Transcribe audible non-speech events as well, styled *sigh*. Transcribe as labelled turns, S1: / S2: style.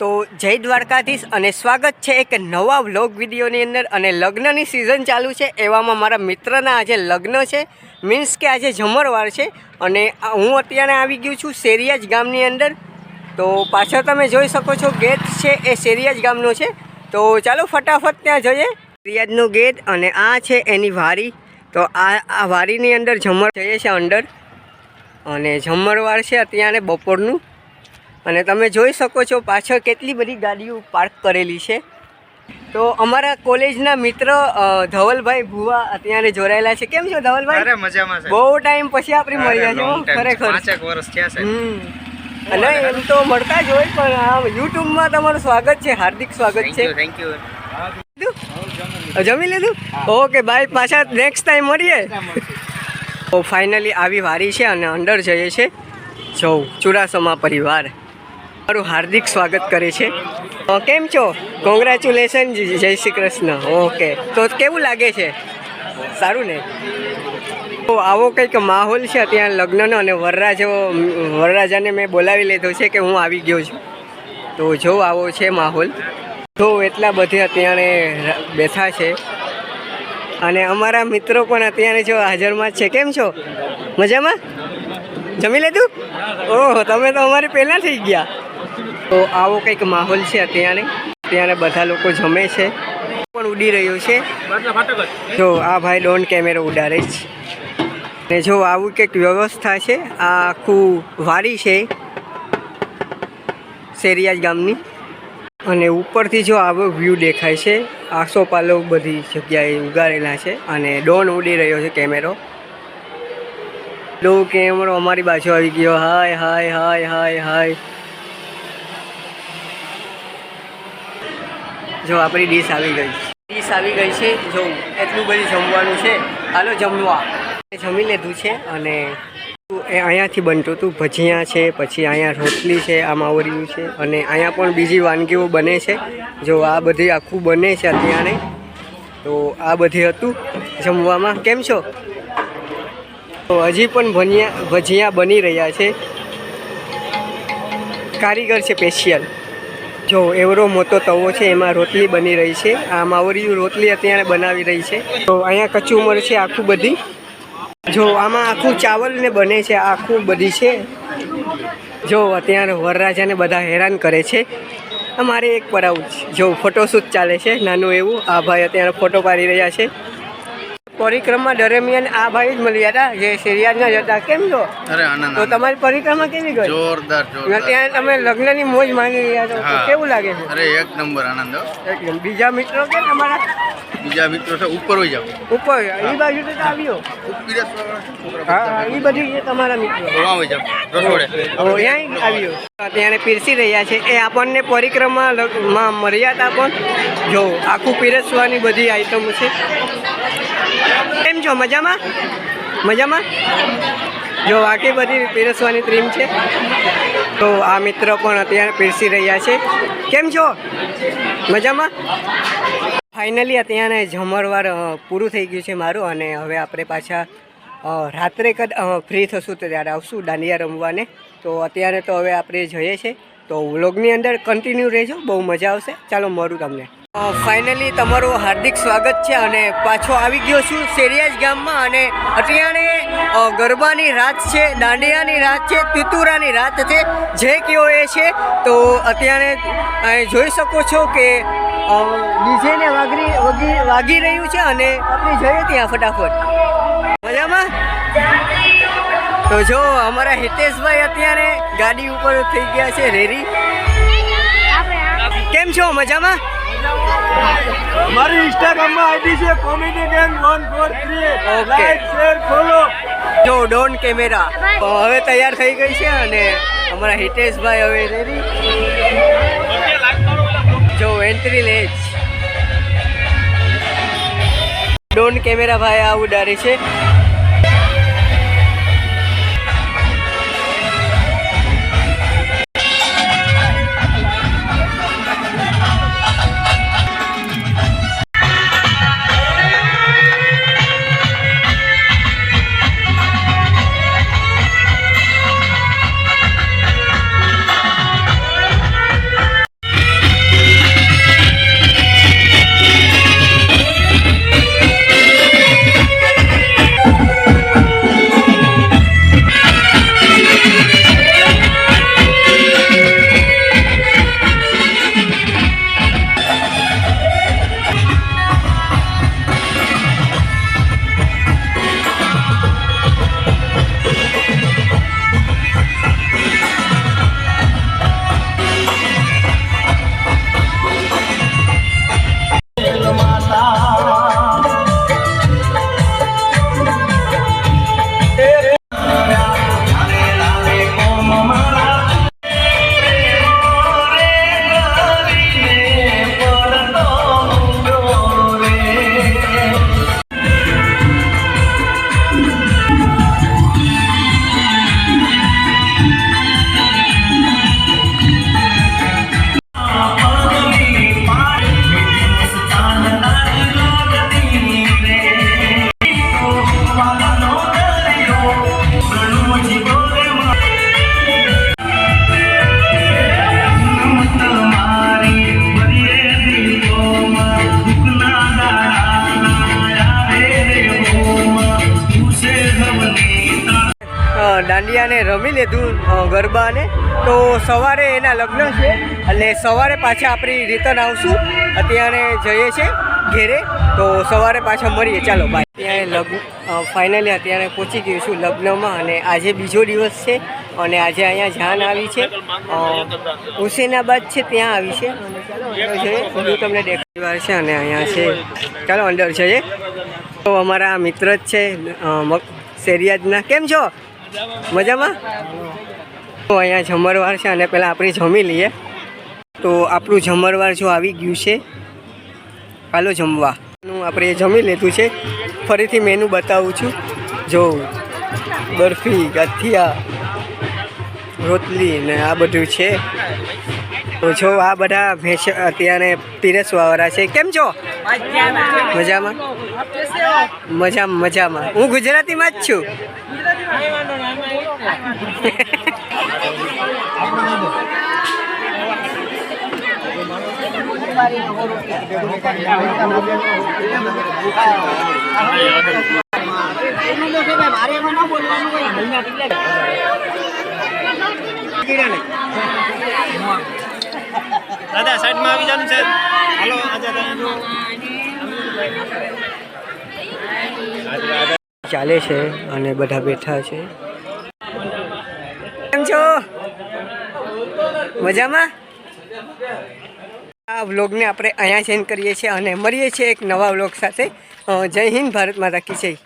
S1: તો જય દ્વારકાધીશ અને સ્વાગત છે એક નવા વ્લોગ વિડીયોની અંદર અને લગ્નની સિઝન ચાલુ છે. એવામાં મારા મિત્રના આજે લગ્ન છે. મીન્સ કે આજે જમરવાર છે અને હું અત્યારે આવી ગયું છું શેરિયાજ ગામની અંદર. તો પાછળ તમે જોઈ શકો છો ગેટ છે એ શેરિયાજ ગામનો છે. તો ચાલો ફટાફટ ત્યાં જઈએ. શેરિયાજનો ગેટ અને આ છે એની વારી. તો આ આ વારીની અંદર ઝમર જઈએ છે અંદર. અને જમરવાર છે અત્યારે બપોરનું. અને તમે જોઈ શકો છો પાછળ કેટલી બધી ગાડીઓ પાર્ક કરેલી છે. તો અમારા કોલેજના મિત્ર ધવલભાઈ ભુવા અત્યારે જોડાયેલા છે. કેમ છો ધવલભાઈ?
S2: અરે મજામાં છે.
S1: બહુ ટાઈમ પછી આપણે મળ્યા છે
S2: long time.
S1: ખરેખર.
S2: પાંચેક વર્ષ થયા છે.
S1: અને એમ તો મળતા જ હોય પણ આ યુટ્યુબમાં તમારું સ્વાગત છે હાર્દિક સ્વાગત છે.
S2: થેન્ક યુ
S1: જમી લીધું? Okay bye. પાછા નેક્સ્ટ ટાઈમ મળીએ. તો ફાઇનલી આવી વારી છે અને અંદર જઈએ છે. જવું ચુડાસમા પરિવાર. મારું હાર્દિક સ્વાગત કરે છે. કેમ છો? કોંગ્રેચ્યુલેશન જય શ્રી કૃષ્ણ. ઓકે તો કેવું લાગે છે? સારું ને? તો આવો કંઈક માહોલ છે ત્યાં લગ્નનો અને વરરાજો વરરાજાને મેં બોલાવી લીધો છે કે હું આવી ગયો છું. તો જો આવો છે માહોલ. તો એટલા બધે અત્યારે બેઠા છે. અને અમારા મિત્રો પણ અત્યારે જો હાજરમાં છે. કેમ છો? મજામાં? જમી લીધું? ઓહો, તમે તો અમારે પહેલાં થઈ ગયા. તો આવો કંઈક માહોલ છે અત્યારે. અત્યારે બધા લોકો જમે છે. પણ ઉડી રહ્યો છે. જો, આ ભાઈ ડોન કેમેરો ઉડાડે છે. ને જો, આવું કંઈક વ્યવસ્થા છે. આ આખું વારી છે. શેરિયાજ ગામની. અને ઉપરથી જો આવો વ્યૂ દેખાય છે, આસોપાલો બધી જગ્યાએ ઉગાડેલા છે અને ડોન ઉડી રહ્યો છે કેમેરો. ડો કેમેરો અમારી બાજુ આવી ગયો. હાય હાય હાય હાય હાય. જો આપણી ડીશ આવી ગઈ ડીશ આવી ગઈ છે, જો એટલું બધું જમવાનું છે. હાલો જમવા. જમી લીધું છે અને એ અહીંયાથી બનતું હતું. ભજીયા છે, પછી અહીંયા રોટલી છે, આ માવરિયું છે અને અહીંયા પણ બીજી વાનગીઓ બને છે. જો આ બધી આખું બને છે અત્યારે. તો આ બધી હતું જમવામાં. કેમ છો? તો હજી પણ ભનિયા ભજીયા બની રહ્યા છે. કારીગર છે સ્પેશિયલ જો એવડો મોટો તવો છે, એમાં રોટલી બની રહી છે. આ માવરિયું રોટલી અત્યારે બનાવી રહી છે. તો અહીંયા કચુમર છે આખું બધી. જો આમાં આખું ચાવલ ને બને છે, આખું બધી છે. જો અત્યારે વરરાજાને બધા હેરાન કરે છે. અમારે એક પડાવું જો ફોટોશૂટ ચાલે છે, નાનું એવું. આ ભાઈ અત્યારે ફોટો પાડી રહ્યા છે. પરિક્રમા દરમિયાન આ ભાઈ જ મળ્યા હતા જે શેરિયાજના જ હતા કેમ છો? તો તમારી પરિક્રમા કેવી ગઈ?
S2: જોરદાર જોરદાર.
S1: ત્યાં તમે લગ્નની મોજ માની રહ્યા છો. કેવું લાગે છે?
S2: અરે એક નંબર આનંદ.
S1: એકદમ. બીજા મિત્રો કે તમારા
S2: બીજા મિત્રો છે ઉપર હોય જાવ
S1: ઉપર એ બાજુ તો આવ્યો. હા એ બધી તમારા મિત્રો.
S2: તો હોય જાવ રસોડે.
S1: ઓ, ત્યાં આવ્યો. અત્યારે પીરસી રહ્યા છે. એ આપણને પરિક્રમા લગ- મર્યાદા પણ જો આખું પીરસવાની બધી આઈટમો છે. કેમ છો? મજામાં? મજામાં? જો આખી બધી પીરસવાની ક્રીમ છે. તો આ મિત્ર પણ અત્યારે પીરસી રહ્યા છે. કેમ છો? મજામાં? ફાઇનલી અત્યારે જમરવાર પૂરું થઈ ગયું છે મારું અને હવે આપણે પાછા રાત્રે કદ ફ્રી થશું ત્યારે આવશું દાંડિયા રમવાને. તો અત્યારે તો હવે આપણે જઈએ છીએ તો વ્લોગની અંદર કન્ટિન્યુ રહેજો, બહુ મજા આવશે. ચાલો મળું તમને. ફાઇનલી તમારું હાર્દિક સ્વાગત છે અને પાછો આવી ગયો છું શેરિયાજ ગામમાં અને અત્યારે ગરબાની રાત છે, દાંડિયાની રાત છે, તિતુરાની રાત છે, જે કયો એ છે. તો અત્યારે જોઈ શકો છો કે ડીજેને વાગરી, વાગી વાગી રહ્યું છે અને આપણે જઈએ ત્યાં ફટાફટ. મજામાં? તો જો અમારા હિતેશભાઈ અત્યારે ગાડી ઉપર થઈ ગયા છે રેરી કેમ છો? મજામાં?
S3: મારી ઇન્સ્ટાગ્રામમાં આઈડી છે comedy gang 143
S1: okay
S3: like share follow
S1: જો ડોન કેમેરા. તો હવે તૈયાર થઈ ગઈ છે અને અમારા હિતેશભાઈ હવે રેડી જો એન્ટ્રી લે ડોન કેમેરા ભાઈ આ ઉડાડે છે. દાંડિયાને રમી લીધું ગરબાને. તો સવારે એના લગ્ન છે એટલે સવારે પાછા આપણી રિટર્ન આવશું. અત્યારે જઈએ છીએ ઘેરે. તો સવારે પાછા મળીએ. ચાલો બાય ત્યાં લગ્ન ફાઇનલી અત્યારે પહોંચી ગયું છું લગ્નમાં અને આજે બીજો દિવસ છે અને આજે અહીંયા જાન આવી છે. હુસેનાબાદ છે, ત્યાં આવી છે. અને જઈએ. તમને દેખાડવા છે અને અહીંયા છે. ચાલો, અંદર જઈએ. તો અમારા મિત્ર જ છે શેરિયાજના. કેમ છો? મજામાં? તો અહીંયા જમરવાર છે અને પહેલાં આપણે જમી લઈએ. તો આપણું જમરવાર જો આવી ગયું છે. હાલો જમવાનું આપણે જમી લીધું છે. ફરીથી મેનુ બતાવું છું. જો, બરફી, ગાંઠિયા, રોટલી ને આ બધું છે. તો જો આ બધા ભેંસ અત્યારે પીરસવાવાળા છે. કેમ છો? મજામાં? મજામાં મજામાં. હું ગુજરાતીમાં જ છું. *laughs*
S3: દાદા, સાઈડમાં આવી જવાનું છે
S1: ચાલે છે અને બધા બેઠા છે. કેમ છો? મજામાં? આ વ્લોગને આપણે અહીંયા જઈને કરીએ છીએ અને મળીએ છીએ એક નવા વ્લોગ સાથે. જય હિન્દ, ભારત માતા કી